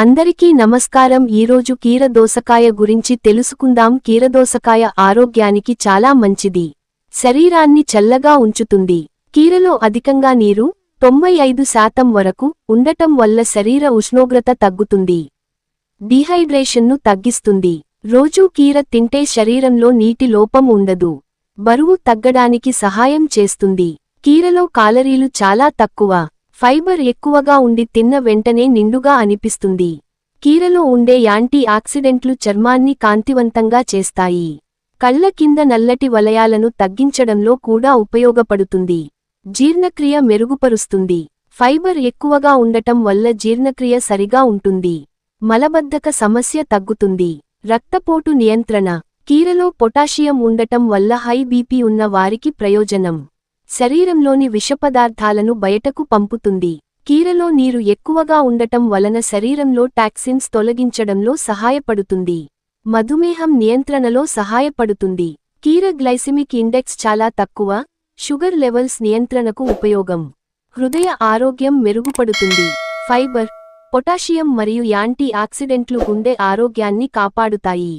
అందరికీ నమస్కారం. ఈరోజు కీరదోసకాయ గురించి తెలుసుకుందాం. కీరదోసకాయ ఆరోగ్యానికి చాలా మంచిది. శరీరాన్ని చల్లగా ఉంచుతుంది. కీరలో అధికంగా నీరు తొంభై ఐదు శాతం వరకు ఉండటం వల్ల శరీర ఉష్ణోగ్రత తగ్గుతుంది. డీహైడ్రేషన్ను తగ్గిస్తుంది. రోజూ కీర తింటే శరీరంలో నీటి లోపం ఉండదు. బరువు తగ్గడానికి సహాయం చేస్తుంది. కీరలో కాలరీలు చాలా తక్కువ. ఫైబర్ ఎక్కువగా ఉండి తిన్న వెంటనే నిండుగా అనిపిస్తుంది. కీరలో ఉండే యాంటీ ఆక్సిడెంట్లు చర్మాన్ని కాంతివంతంగా చేస్తాయి. కళ్ళ కింద నల్లటి వలయాలను తగ్గించడంలో కూడా ఉపయోగపడుతుంది. జీర్ణక్రియ మెరుగుపరుస్తుంది. ఫైబర్ ఎక్కువగా ఉండటం వల్ల జీర్ణక్రియ సరిగా ఉంటుంది. మలబద్ధక సమస్య తగ్గుతుంది. రక్తపోటు నియంత్రణ. కీరలో పొటాషియం ఉండటం వల్ల హై బీపీ ఉన్న వారికి ప్రయోజనం. శరీరంలోని విషపదార్థాలను బయటకు పంపుతుంది. కీరలో నీరు ఎక్కువగా ఉండటం వలన శరీరంలో టాక్సిన్స్ తొలగించడంలో సహాయపడుతుంది. మధుమేహం నియంత్రణలో సహాయపడుతుంది. కీర గ్లైసిమిక్ ఇండెక్స్ చాలా తక్కువ షుగర్ లెవెల్స్ నియంత్రణకు ఉపయోగం. హృదయ ఆరోగ్యం మెరుగుపడుతుంది. ఫైబర్ పొటాషియం మరియు యాంటీ ఆక్సిడెంట్లు గుండె ఆరోగ్యాన్ని కాపాడుతాయి.